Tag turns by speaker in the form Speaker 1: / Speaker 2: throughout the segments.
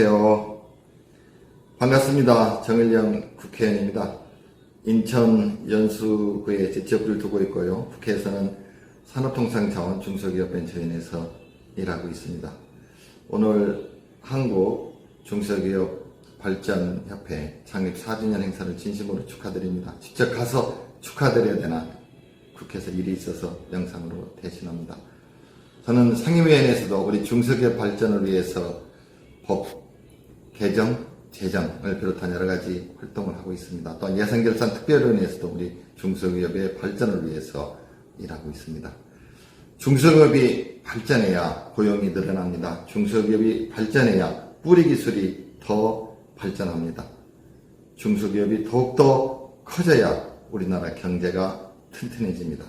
Speaker 1: 안녕하세요. 반갑습니다. 정일영 국회의원입니다. 인천 연수구에 제 지역구를 두고 있고요. 국회에서는 산업통상자원 중소기업벤처위원회에서 일하고 있습니다. 오늘 한국 중소기업 발전협회 창립 4주년 행사를 진심으로 축하드립니다. 직접 가서 축하드려야 되나 국회에서 일이 있어서 영상으로 대신합니다. 저는 상임위원회에서도 우리 중소기업 발전을 위해서 법 개정, 제정을 비롯한 여러 가지 활동을 하고 있습니다. 또한 예산결산 특별위원회에서도 우리 중소기업의 발전을 위해서 일하고 있습니다. 중소기업이 발전해야 고용이 늘어납니다. 중소기업이 발전해야 뿌리 기술이 더 발전합니다. 중소기업이 더욱더 커져야 우리나라 경제가 튼튼해집니다.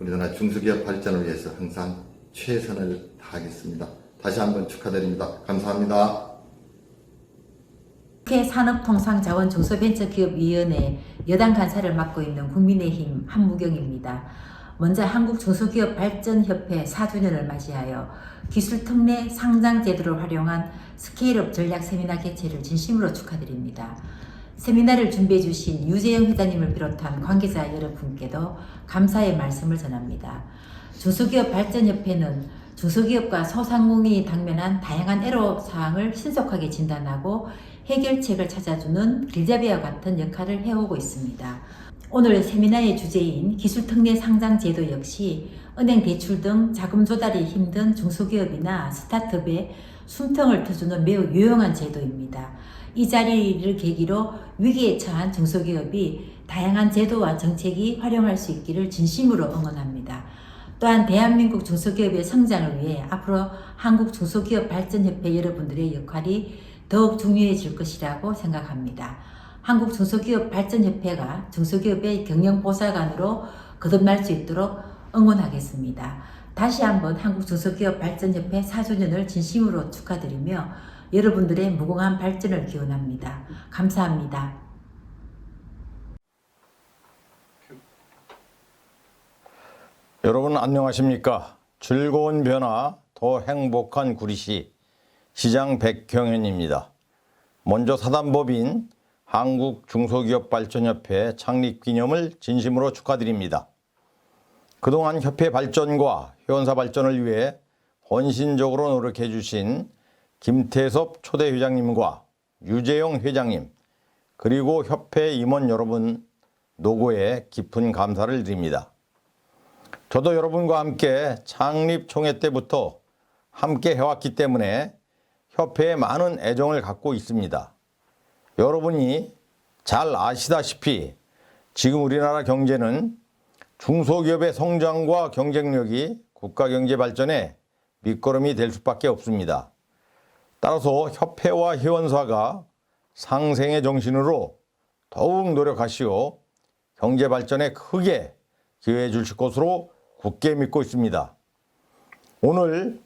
Speaker 1: 우리나라 중소기업 발전을 위해서 항상 최선을 다하겠습니다. 다시 한번 축하드립니다. 감사합니다.
Speaker 2: 국회 산업통상자원중소벤처기업위원회 여당 간사를 맡고 있는 국민의힘 한무경입니다. 먼저 한국중소기업발전협회 4주년을 맞이하여 기술특례 상장제도를 활용한 스케일업 전략 세미나 개최를 진심으로 축하드립니다. 세미나를 준비해 주신 유재영 회장님을 비롯한 관계자 여러분께도 감사의 말씀을 전합니다. 중소기업발전협회는 중소기업과 소상공인이 당면한 다양한 애로사항을 신속하게 진단하고 해결책을 찾아주는 길잡이와 같은 역할을 해오고 있습니다. 오늘 세미나의 주제인 기술특례 상장 제도 역시 은행 대출 등 자금 조달이 힘든 중소기업이나 스타트업에 숨통을 트주는 매우 유용한 제도입니다. 이 자리를 계기로 위기에 처한 중소기업이 다양한 제도와 정책이 활용할 수 있기를 진심으로 응원합니다. 또한 대한민국 중소기업의 성장을 위해 앞으로 한국 중소기업 발전협회 여러분들의 역할이 더욱 중요해질 것이라고 생각합니다. 한국 중소기업 발전협회가 중소기업의 경영보좌관으로 거듭날 수 있도록 응원하겠습니다. 다시 한번 한국 중소기업 발전협회 4주년을 진심으로 축하드리며 여러분들의 무궁한 발전을 기원합니다. 감사합니다.
Speaker 3: 여러분 안녕하십니까? 즐거운 변화, 더 행복한 구리시 시장 백경현입니다. 먼저 사단법인 한국중소기업발전협회 창립 기념을 진심으로 축하드립니다. 그동안 협회 발전과 회원사 발전을 위해 헌신적으로 노력해 주신 김태섭 초대 회장님과 유재영 회장님 그리고 협회 임원 여러분 노고에 깊은 감사를 드립니다. 저도 여러분과 함께 창립 총회 때부터 함께 해왔기 때문에 협회에 많은 애정을 갖고 있습니다. 여러분이 잘 아시다시피 지금 우리나라 경제는 중소기업의 성장과 경쟁력이 국가 경제 발전에 밑거름이 될 수밖에 없습니다. 따라서 협회와 회원사가 상생의 정신으로 더욱 노력하시어 경제 발전에 크게 기여해 주실 것으로 굳게 믿고 있습니다. 오늘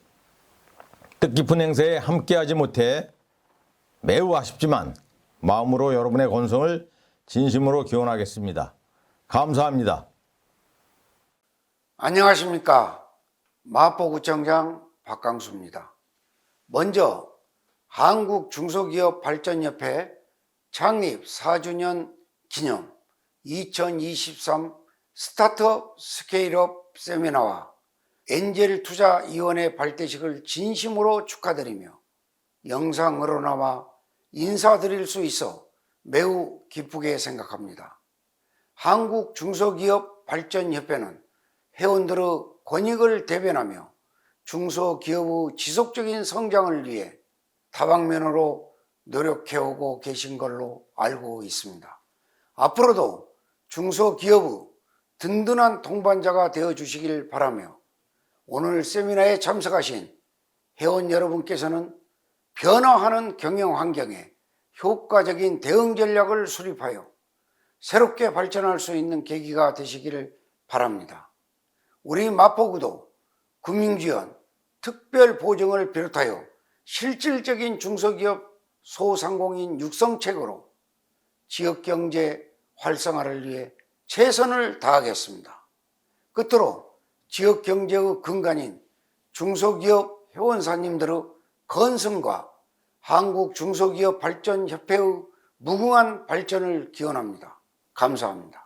Speaker 3: 뜻깊은 행사에 함께하지 못해 매우 아쉽지만 마음으로 여러분의 건성을 진심으로 기원하겠습니다. 감사합니다.
Speaker 4: 안녕하십니까. 마포구청장 박강수입니다. 먼저 한국중소기업발전협회 창립 4주년 기념 2023 스타트업 스케일업 세미나와 엔젤 투자위원회 발대식을 진심으로 축하드리며 영상으로나마 인사드릴 수 있어 매우 기쁘게 생각합니다. 한국 중소기업 발전협회는 회원들의 권익을 대변하며 중소기업의 지속적인 성장을 위해 다방면으로 노력해오고 계신 걸로 알고 있습니다. 앞으로도 중소기업의 든든한 동반자가 되어 주시길 바라며 오늘 세미나에 참석하신 회원 여러분께서는 변화하는 경영 환경에 효과적인 대응 전략을 수립하여 새롭게 발전할 수 있는 계기가 되시기를 바랍니다. 우리 마포구도 금융지원, 특별 보증을 비롯하여 실질적인 중소기업 소상공인 육성책으로 지역경제 활성화를 위해 최선을 다하겠습니다. 끝으로 지역 경제의 근간인 중소기업 회원사님들의 건승과 한국 중소기업 발전협회의 무궁한 발전을 기원합니다. 감사합니다.